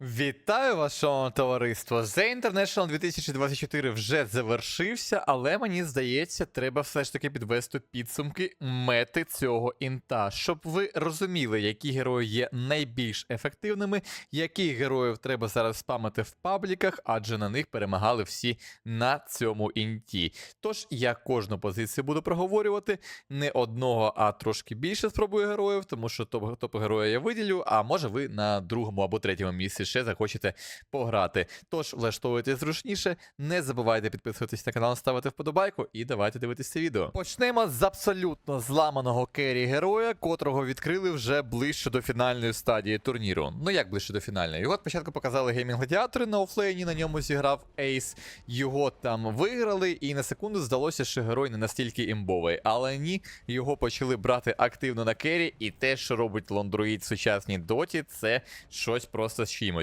Вітаю вас, шановне товариство! The International 2024 вже завершився, але мені здається, треба все ж таки підвести підсумки мети цього інта, щоб ви розуміли, які герої є найбільш ефективними, яких героїв треба зараз спамити в пабліках, адже на них перемагали всі на цьому інті. Тож я кожну позицію буду проговорювати, не одного, а трошки більше спробую героїв, тому що топ, топ героя я виділю, а може ви на другому або третьому місці ще захочете пограти. Тож влаштовуйтесь зручніше, не забувайте підписуватись на канал, ставити вподобайку і давайте дивитися відео. Почнемо з абсолютно зламаного керрі героя, котрого відкрили вже ближче до фінальної стадії турніру. Ну як ближче до фінальної? Його спочатку показали геймінг гладіатори на офлейні, на ньому зіграв Ейс. Його там виграли, і на секунду здалося, що герой не настільки імбовий. Але ні, його почали брати активно на керрі, і те, що робить лондроїд в сучасній доті, це щось просто з чимось.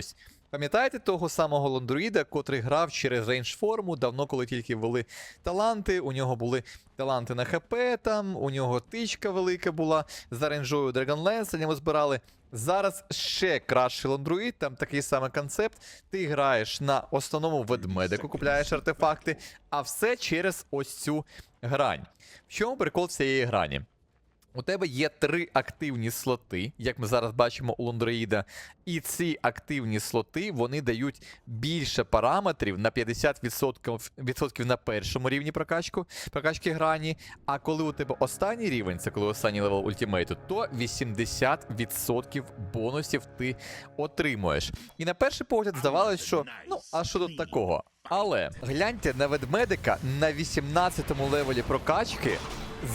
Пам'ятаєте того самого лондроїда, котрий грав через рейндж форму, давно, коли тільки ввели таланти, у нього були таланти на ХП, там, у нього тичка велика була за рейнжою Dragonlance, на ньому збирали. Зараз ще кращий лондроїд, там такий самий концепт. Ти граєш на основному ведмедику, купляєш артефакти, а все через ось цю грань. В чому прикол цієї грані? У тебе є три активні слоти, як ми зараз бачимо у Лондроїда. І ці активні слоти вони дають більше параметрів на 50% відсотків на першому рівні прокачку, прокачки грані. А коли у тебе останній рівень, це коли останній левел ультимейту, то 80% бонусів ти отримуєш. І на перший погляд здавалось, що ну а що тут такого? Але гляньте на ведмедика на 18-му левелі прокачки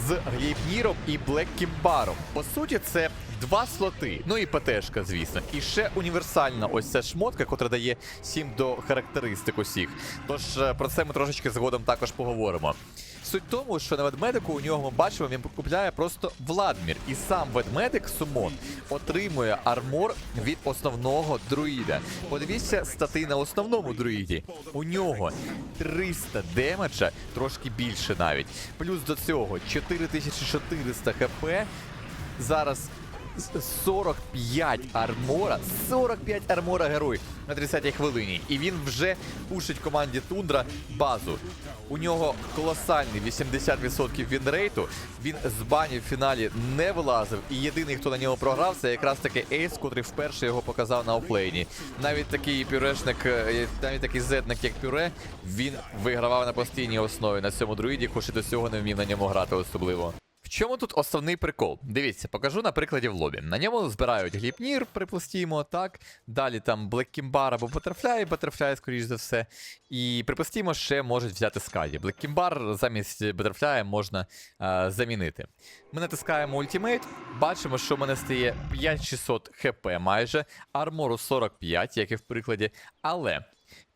з Глейпніром і Блеккімбаром. По суті, це два слоти. Ну і ПТшка, звісно. І ще універсальна ось ця шмотка, котра дає 7 до характеристик усіх. Тож е, про це ми трошечки згодом також поговоримо. Суть в тому, що на ведмедику у нього ми бачимо, він купляє просто Владмір. І сам ведмедик Сумон отримує армор від основного друїда. Подивіться стати на основному друїді. У нього 300 демеджа, трошки більше навіть. Плюс до цього 4400 хп. Зараз 45 армора, 45 армора герой на 30-й хвилині. І він вже пушить команді Тундра базу. У нього колосальний 80% вінрейту. Він з банів в фіналі не вилазив. І єдиний, хто на нього програв, це якраз таки Ейс, котрий вперше його показав на офлейні. Навіть такий пюрешник, е, навіть такий зетник, як пюре, він вигравав на постійній основі на цьому друїді, хоч і до цього не вмів на ньому грати особливо. Чому тут основний прикол? Дивіться, покажу на прикладі в лобі. На ньому збирають гліпнір, припустімо, так. Далі там Блеккімбар або Батерфляй, Батерфляй, скоріш за все. І припустімо, ще можуть взяти скаді. Блеккімбар замість Батерфляя можна е, замінити. Ми натискаємо ультимейт, бачимо, що в мене стає 5600 хп майже, армору 45, як і в прикладі. Але.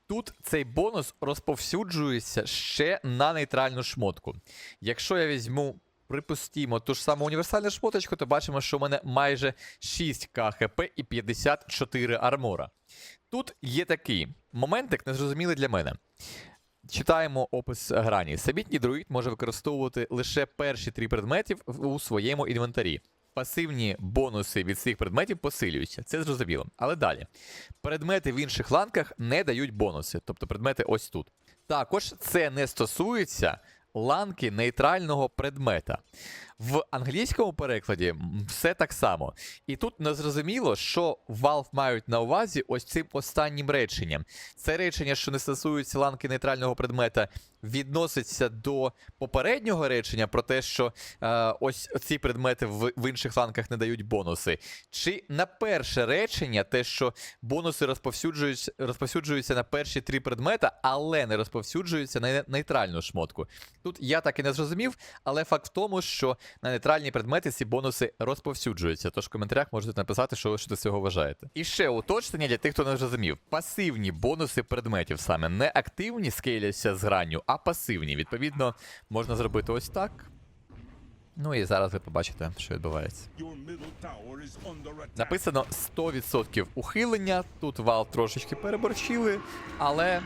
Тут цей бонус розповсюджується ще на нейтральну шмотку. Якщо я візьму, припустімо, ту ж саму універсальну шмоточку, то бачимо, що у мене майже 6к хп і 54 армора. Тут є такий моментик, незрозумілий для мене. Читаємо опис грані. Самітній друїд може використовувати лише перші три предметів в- у своєму інвентарі. Пасивні бонуси від цих предметів посилюються. Це зрозуміло. Але далі. Предмети в інших ланках не дають бонуси, тобто предмети ось тут. Також це не стосується ланки нейтрального предмета. В англійському перекладі все так само. І тут не зрозуміло, що Valve мають на увазі ось цим останнім реченням. Це речення, що не стосується ланки нейтрального предмета, відноситься до попереднього речення про те, що е, ось ці предмети в, в інших ланках не дають бонуси. Чи на перше речення, те, що бонуси розповсюджуються, розповсюджуються на перші три предмета, але не розповсюджуються на нейтральну шмотку. Тут я так і не зрозумів, але факт в тому, що на нейтральні предмети ці бонуси розповсюджуються. Тож в коментарях можете написати, що ви щодо цього вважаєте. І ще уточнення для тих, хто не зрозумів: пасивні бонуси предметів саме не активні скейляться з гранню, а пасивні. Відповідно, можна зробити ось так. Ну і зараз ви побачите, що відбувається. Написано 100% ухилення. Тут вал трошечки переборчили, але.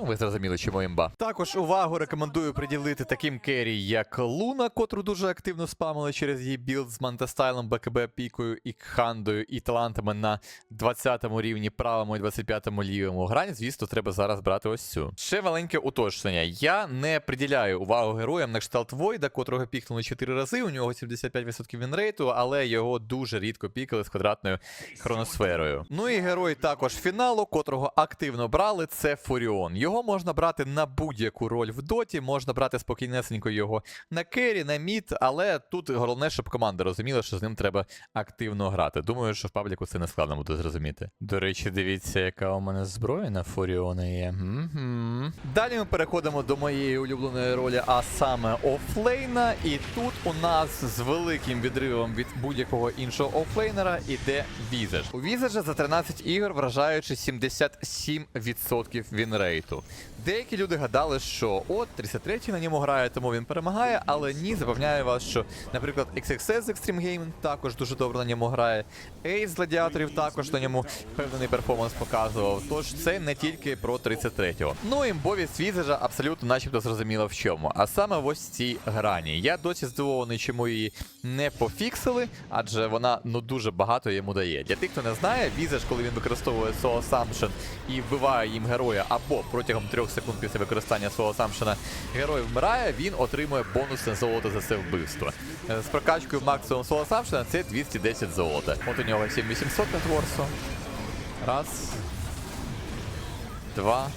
Ну, ви зрозуміли, чому імба. Також увагу рекомендую приділити таким керрі, як Луна, котру дуже активно спамили через її білд з мантастайлом, БКБ пікою і хандою, і талантами на 20-му рівні правому і 25-му лівому грані. Звісно, треба зараз брати ось цю. Ще маленьке уточнення. Я не приділяю увагу героям на кшталт Войда, котрого пікнули 4 рази. У нього 75% вінрейту, але його дуже рідко пікали з квадратною хроносферою. Ну і герой також фіналу, котрого активно брали, це Фуріон. Його можна брати на будь-яку роль в доті, можна брати спокійнесенько його на кері, на мід, але тут головне, щоб команда розуміла, що з ним треба активно грати. Думаю, що в пабліку це не складно буде зрозуміти. До речі, дивіться, яка у мене зброя на Фуріона є. Мгм. Далі ми переходимо до моєї улюбленої ролі, а саме офлейна. І тут у нас з великим відривом від будь-якого іншого офлейнера іде Візаж. У Візажа за 13 ігор вражаючи 77% вінрейту. Деякі люди гадали, що от 33 на ньому грає, тому він перемагає, але ні, запевняю вас, що, наприклад, XXS з Extreme Gaming також дуже добре на ньому грає. Ace з гладіаторів також на ньому певний перформанс показував. Тож це не тільки про 33-го. Ну імбовість Візажа абсолютно начебто зрозуміла в чому. А саме в ось цій грані. Я досі здивований, чому її не пофіксили, адже вона ну дуже багато йому дає. Для тих, хто не знає, Візаж, коли він використовує Soul Assumption і вбиває їм героя, або протягом 3 секунд після використання свого самшина герой вмирає, він отримує бонусне золото за це вбивство. Е, З прокачкою максимум свого самшина це 210 золота. От у нього 7800 нетворсу. Раз. Два.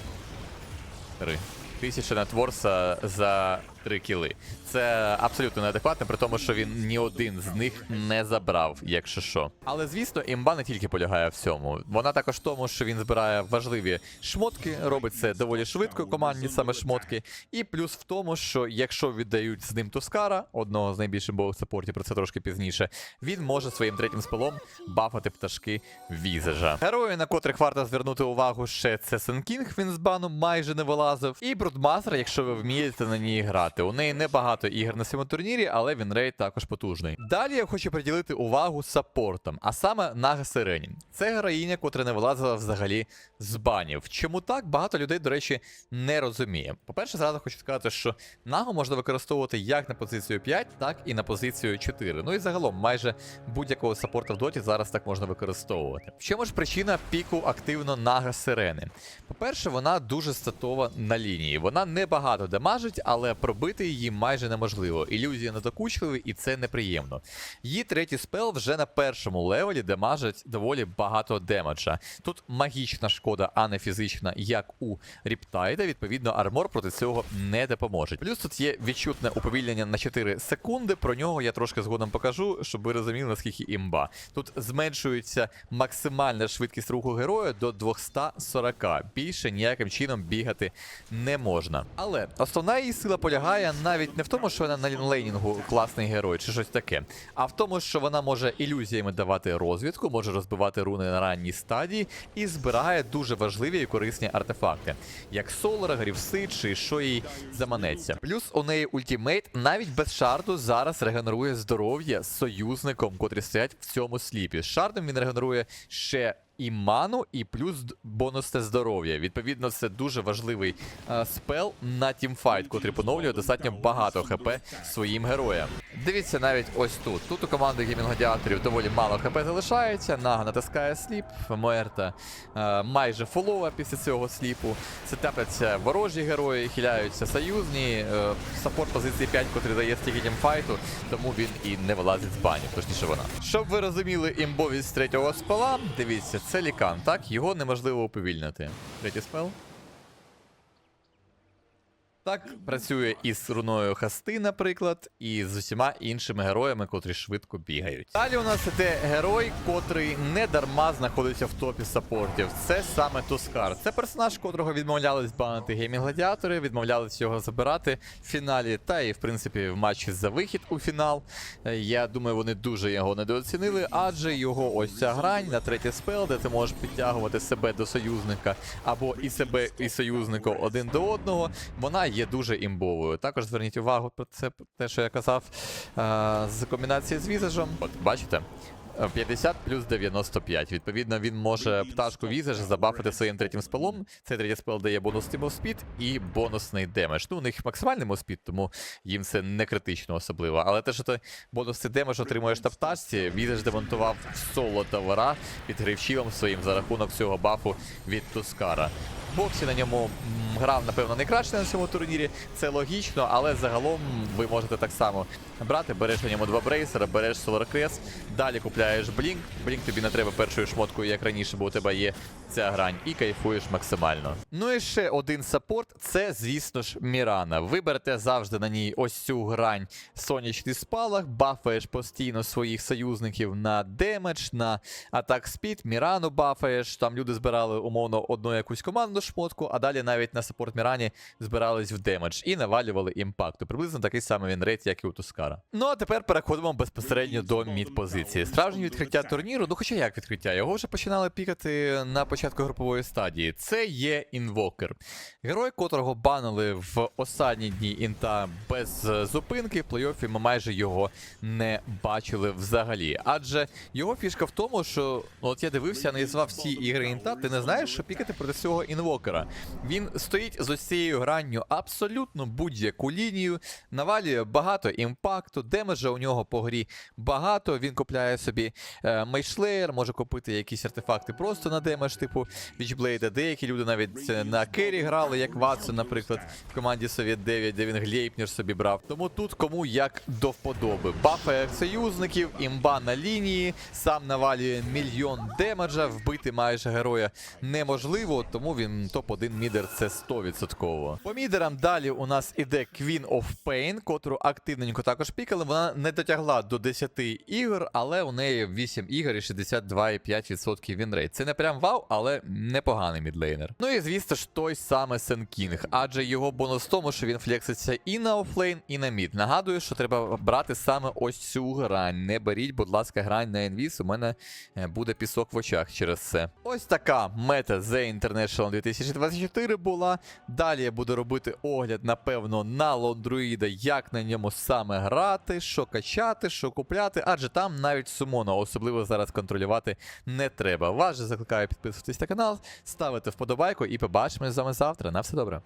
Три. Тисяча нетворса за три кіли. Це абсолютно неадекватно, при тому, що він ні один з них не забрав, якщо що. Але звісно, імба не тільки полягає в цьому. Вона також в тому, що він збирає важливі шмотки, робить це доволі швидко, командні саме шмотки. І плюс в тому, що якщо віддають з ним Тускара, одного з найбільших бових саппортів, про це трошки пізніше, він може своїм третім спелом бафати пташки візажа. Герої, на котрих варто звернути увагу, ще це Сенкінг, він з бану майже не вилазив. І Брудмастер, якщо ви вмієте на ній грати. У неї небагато ігор на цьому турнірі, але він рейд також потужний. Далі я хочу приділити увагу саппортам, а саме Нага Сирені. Це героїня, котра не вилазила взагалі з банів. Чому так? Багато людей, до речі, не розуміє. По-перше, зразу хочу сказати, що Нагу можна використовувати як на позицію 5, так і на позицію 4. Ну і загалом майже будь-якого саппорта в доті зараз так можна використовувати. В чому ж причина піку активно Нага Сирени? По-перше, вона дуже статова на лінії. Вона небагато дамажить, але пробити її майже неможливо. Ілюзія надокучливі, і це неприємно. Її третій спел вже на першому левелі дамажить доволі багато демеджа. Тут магічна шкода, а не фізична, як у Ріптайда. Відповідно, армор проти цього не допоможе. Плюс тут є відчутне уповільнення на 4 секунди. Про нього я трошки згодом покажу, щоб ви розуміли, наскільки імба. Тут зменшується максимальна швидкість руху героя до 240. Більше ніяким чином бігати не можна. Але основна її сила полягає навіть не в тому, що вона на лінлейнінгу класний герой чи щось таке, а в тому, що вона може ілюзіями давати розвідку, може розбивати руни на ранній стадії і збирає дуже важливі і корисні артефакти, як Солара, Грівси чи що їй заманеться. Плюс у неї ультімейт навіть без шарду зараз регенерує здоров'я з союзником, котрі стоять в цьому сліпі. З шардом він регенерує ще і ману, і плюс бонусне здоров'я. Відповідно, це дуже важливий е, спел на тімфайт, котрий поновлює достатньо багато хп своїм героям. Дивіться навіть ось тут. Тут у команди геймінг доволі мало хп залишається. Нага натискає сліп, Моерта е, майже фулова після цього сліпу. Це тепляться ворожі герої, хиляються союзні. Е, саппорт позиції 5, котрий дає стільки тімфайту, тому він і не вилазить з банів, точніше вона. Щоб ви розуміли імбовість третього спела, дивіться, це лікан, так? Його неможливо уповільнити. Третій спел. Так працює із руною Хасти, наприклад, і з усіма іншими героями, котрі швидко бігають. Далі у нас іде герой, котрий не дарма знаходиться в топі саппортів. Це саме Тускар. Це персонаж, котрого відмовлялись банити геймінг гладіатори, відмовлялись його забирати в фіналі, та і в принципі в матчі за вихід у фінал. Е, Я думаю, вони дуже його недооцінили, адже його ось ця грань на третій спел, де ти можеш підтягувати себе до союзника або і себе, і союзника один до одного. Вона є дуже імбовою. Також зверніть увагу про це те, що я казав е, з комбінації з візажем. От бачите. Е, 50 плюс 95. Відповідно, він може пташку візаж забафити своїм третім спелом. Цей третій спел дає бонусний мовспід і бонусний демедж. Ну, у них максимальний мовспід, тому їм це не критично особливо. Але те, що ти бонусний демедж отримуєш на пташці, візаж демонтував соло тавара під гривчівом своїм за рахунок цього бафу від Тускара. Боксі на ньому грав, напевно, не краще на цьому турнірі. Це логічно, але загалом ви можете так само брати. Береш на ньому два брейсера, береш Solar Crest, далі купляєш Блінк. Блінк тобі не треба першою шмоткою, як раніше, бо у тебе є ця грань, і кайфуєш максимально. Ну і ще один саппорт це, звісно ж, Мірана. Ви берете завжди на ній ось цю грань сонячний спалах, бафаєш постійно своїх союзників на демедж, на атак спід, Мірану бафаєш. Там люди збирали умовно одну якусь команду шмотку, а далі навіть на саппорт Мірані збирались в демедж і навалювали імпакту. Приблизно такий самий він рейд, як і у Тускара. Ну а тепер переходимо безпосередньо до мід-позиції. Справжнє відкриття турніру, ну хоча як відкриття, його вже починали пікати на початку групової стадії. Це є інвокер. Герой, котрого банили в останні дні інта без зупинки, в плей-офі ми майже його не бачили взагалі. Адже його фішка в тому, що от я дивився, аналізував всі ігри інта, ти не знаєш, що пікати проти цього інвокера. Він стоїть з ось цією гранню абсолютно будь-яку лінію, навалює багато імпакту, демеджа у нього по грі багато. Він купляє собі е, мейшлеєр, може купити якісь артефакти просто на демедж, типу Вічблейда. Деякі люди навіть е, на Керрі грали, як Ватсон, наприклад, в команді Совєт 9, де він Глейпнір собі брав. Тому тут кому як до вподоби. Бафає союзників, імба на лінії, сам навалює мільйон демеджа, вбити майже героя неможливо, тому він топ-1 мідер це 100%. По мідерам далі у нас іде Queen of Pain, котру активненько також пікали. Вона не дотягла до 10 ігор, але у неї 8 ігор і 62,5% вінрейт. Це не прям вау, але непоганий мідлейнер. Ну і звісно ж, той саме Сен Кінг, адже його бонус в тому, що він флекситься і на офлейн, і на мід. Нагадую, що треба брати саме ось цю грань. Не беріть, будь ласка, грань на інвіз. У мене е, буде пісок в очах через це. Ось така мета The International 2024 була. Далі я буду робити огляд, напевно, на лондруїда, як на ньому саме грати, що качати, що купляти, адже там навіть сумона, особливо зараз контролювати не треба. Вас же закликаю підписуватись на канал, ставити вподобайку і побачимось з вами завтра. На все добре.